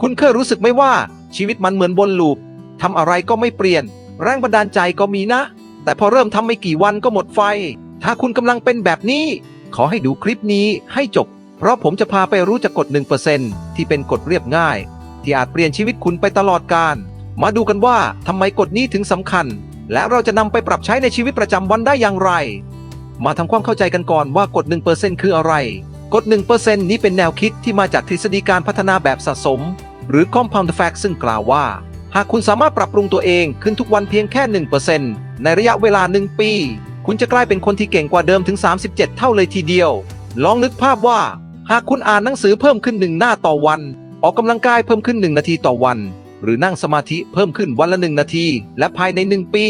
คุณเคยรู้สึกไหมว่าชีวิตมันเหมือนวนลูปทำอะไรก็ไม่เปลี่ยน แรงบันดาลใจก็มีนะ แต่พอเริ่มทำไม่กี่วันก็หมดไฟ ถ้าคุณกำลังเป็นแบบนี้ ขอให้ดูคลิปนี้ให้จบ เพราะผมจะพาไปรู้จักกฎ 1%ที่เป็นกฎเรียบง่าย ที่อาจเปลี่ยนชีวิตคุณไปตลอดกาลมาดูกันว่าทำไมกฎนี้ถึงสำคัญ และเราจะนำไปปรับใช้ในชีวิตประจำวันได้อย่างไร มาทำความเข้าใจกันก่อนว่ากฎ 1%คืออะไร กฎ 1%นี้เป็นแนวคิดที่มาจากทฤษฎีการพัฒนาแบบสะสม หรือ compound fact ซึ่งกล่าวว่า หากคุณสามารถปรับปรุงตัวเองขึ้นทุกวันเพียงแค่ 1%ในระยะเวลา 1 ปี คุณจะกลายเป็นคนที่เก่งกว่าเดิมถึง 37 เท่าเลยทีเดียว ลองนึกภาพว่า หากคุณอ่านหนังสือเพิ่มขึ้นหนึ่งหน้าต่อวัน ออกกำลังกายเพิ่มขึ้น 1 นาทีต่อวัน หรือนั่งสมาธิเพิ่มขึ้นวันละ1นาที และภายใน 1 ปี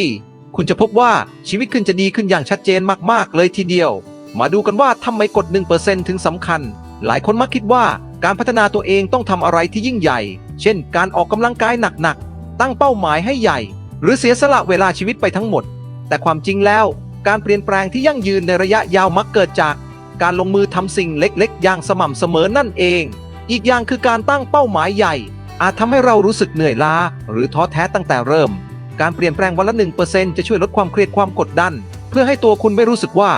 คุณจะพบว่าชีวิตคุณจะดีขึ้นอย่างชัดเจนมากๆ เลยทีเดียว มาดูกันว่าทำไมกฎ1%ถึงสำคัญ หลายคนมักคิดว่า การพัฒนาตัวเองต้องทำอะไรที่ยิ่งใหญ่ เช่น การออกกำลังกายหนักๆ ตั้งเป้าหมายให้ใหญ่ หรือเสียสละเวลาชีวิตไปทั้งหมด แต่ความจริงแล้ว การเปลี่ยนแปลงที่ยั่งยืนในระยะยาวมักเกิดจาก การลงมือทำสิ่งเล็กๆ อย่างสม่ำเสมอนั่นเอง อีกอย่างคือการตั้งเป้าหมายใหญ่ อาจทำให้เรารู้สึกเหนื่อยล้า หรือท้อแท้ตั้งแต่เริ่ม การเปลี่ยนแปลงวันละ1%จะช่วยลดความเครียดความกดดัน เพื่อให้ตัวคุณไม่รู้สึกว่า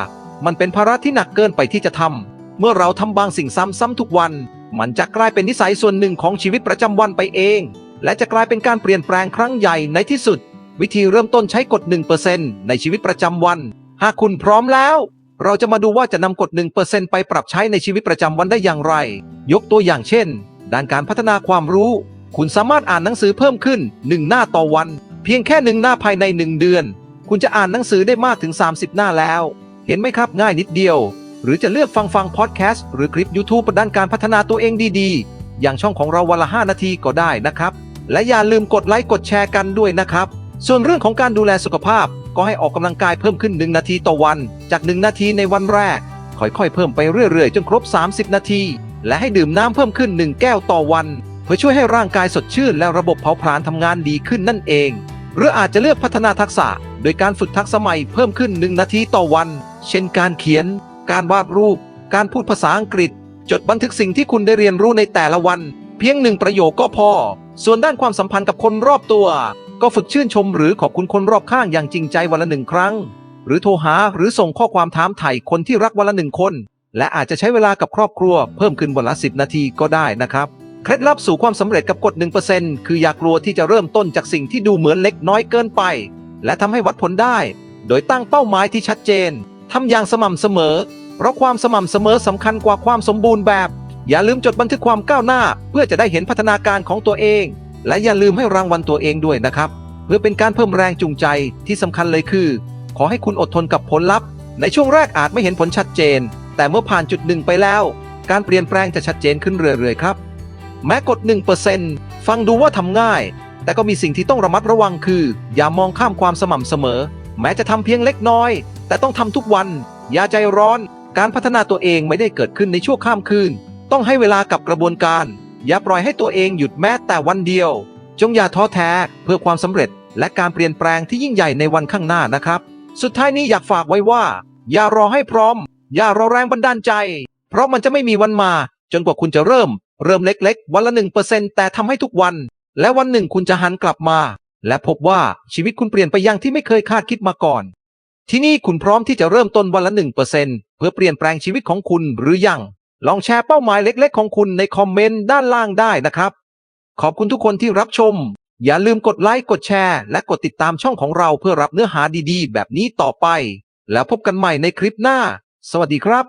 มันเป็นภาระที่หนักเกินไปที่จะทำเมื่อเราทำบางสิ่งซ้ำๆทุกวัน มันจะกลายเป็นนิสัยส่วนหนึ่งของชีวิตประจำวันไปเอง และจะกลายเป็นการเปลี่ยนแปลงครั้งใหญ่ในที่สุด วิธีเริ่มต้นใช้กฎ1%ในชีวิตประจำวัน หากคุณพร้อมแล้ว เราจะมาดูว่าจะนำกฎ1%ไปปรับใช้ในชีวิตประจำวันได้อย่างไร ยกตัวอย่างเช่น ด้านการพัฒนาความรู้ คุณสามารถอ่านหนังสือเพิ่มขึ้น 1 หน้าต่อวัน เพียงแค่หนึ่งหน้าภายใน 1 เดือน คุณจะอ่านหนังสือได้มากถึง 30 หน้าแล้ว เห็นไหมครับง่ายนิดเดียว หรือจะเลือกฟังฟังพอดแคสต์หรือคลิป YouTube ด้านการพัฒนาตัวเองดีๆ อย่างช่องของเราวันละ 5 นาทีก็ได้นะครับ และอย่าลืมกดไลค์กดแชร์กันด้วยนะครับ ส่วนเรื่องของการดูแลสุขภาพ ก็ให้ออกกำลังกายเพิ่มขึ้น 1 นาทีต่อวัน จาก 1 นาทีในวันแรก ค่อยๆ เพิ่มไปเรื่อยๆ จนครบ 30 นาที และให้ดื่มน้ำเพิ่มขึ้น 1 แก้วต่อวัน เพื่อช่วยให้ร่างกายสดชื่น และระบบเผาผลาญทำงานดีขึ้นนั่นเอง หรืออาจจะเลือกพัฒนาทักษะ โดยการฝึกทักษะใหม่เพิ่มขึ้น 1 นาทีต่อวัน เช่นการเขียน การวาดรูป การพูดภาษาอังกฤษ จดบันทึกสิ่งที่คุณได้เรียนรู้ในแต่ละวัน เพียงหนึ่งประโยคก็พอ ส่วนด้านความสัมพันธ์กับคนรอบตัว ก็ฝึกชื่นชมหรือขอบคุณคนรอบข้างอย่างจริงใจวันละหนึ่งครั้ง หรือโทรหาหรือส่งข้อความถามไถ่คนที่รักวันละหนึ่งคน และอาจจะใช้เวลากับครอบครัว เพิ่มขึ้นวันละ 10 นาทีก็ได้นะครับเคล็ดลับสู่ความสำเร็จกับกฎ 1%คืออย่ากลัวที่จะเริ่มต้นจากสิ่งที่ดูเหมือนเล็กน้อยเกินไป และทำให้วัดผลได้ โดยตั้งเป้าหมายที่ชัดเจน ทำอย่างสม่ำเสมอ เพราะความสม่ำเสมอสำคัญกว่าความสมบูรณ์แบบ อย่าลืมจดบันทึกความก้าวหน้า เพื่อจะได้เห็นพัฒนาการของตัวเอง และอย่าลืมให้รางวัลตัวเองด้วยนะครับ เพื่อเป็นการเพิ่มแรงจูงใจที่สำคัญเลยคือ ขอให้คุณอดทนกับผลลัพธ์ ในช่วงแรกอาจไม่เห็นผลชัดเจน แต่เมื่อผ่านจุดหนึ่งไปแล้ว การเปลี่ยนแปลงจะชัดเจนขึ้นเรื่อยๆครับ แม้กด1%ฟังดูว่าทำง่าย แต่ก็มีสิ่งที่ต้องระมัดระวังคือ อย่ามองข้ามความสม่ำเสมอ แม้จะทำเพียงเล็กน้อย แต่ต้องทำทุกวัน อย่าใจร้อน การพัฒนาตัวเองไม่ได้เกิดขึ้นในชั่วข้ามคืน ต้องให้เวลากับกระบวนการ อย่าปล่อยให้ตัวเองหยุดแม้แต่วันเดียว จงอย่าท้อแท้เพื่อความสำเร็จ และการเปลี่ยนแปลงที่ยิ่งใหญ่ในวันข้างหน้านะครับ สุดท้ายนี้อยากฝากไว้ว่า อย่ารอให้พร้อม อย่ารอแรงบันดาลใจ เพราะมันจะไม่มีวันมา จนกว่าคุณจะเริ่ม เริ่มเล็กๆ วันละหนึ่งเปอร์เซ็นต์แต่ทำให้ทุกวัน และวันหนึ่งคุณจะหันกลับมา และพบว่าชีวิตคุณเปลี่ยนไปอย่างที่ไม่เคยคาดคิดมาก่อน ที่นี่คุณพร้อมที่จะเริ่มต้นวันละหนึ่งเปอร์เซ็นเพื่อเปลี่ยนแปลงชีวิตของคุณหรือยัง ลองแชร์เป้าหมายเล็กๆ ของคุณในคอมเมนต์ด้านล่างได้นะครับ ขอบคุณทุกคนที่รับชม อย่าลืมกดไลค์ กดแชร์ และกดติดตามช่องของเราเพื่อรับเนื้อหาดีๆ แบบนี้ต่อไป แล้วพบกันใหม่ในคลิปหน้า สวัสดีครับ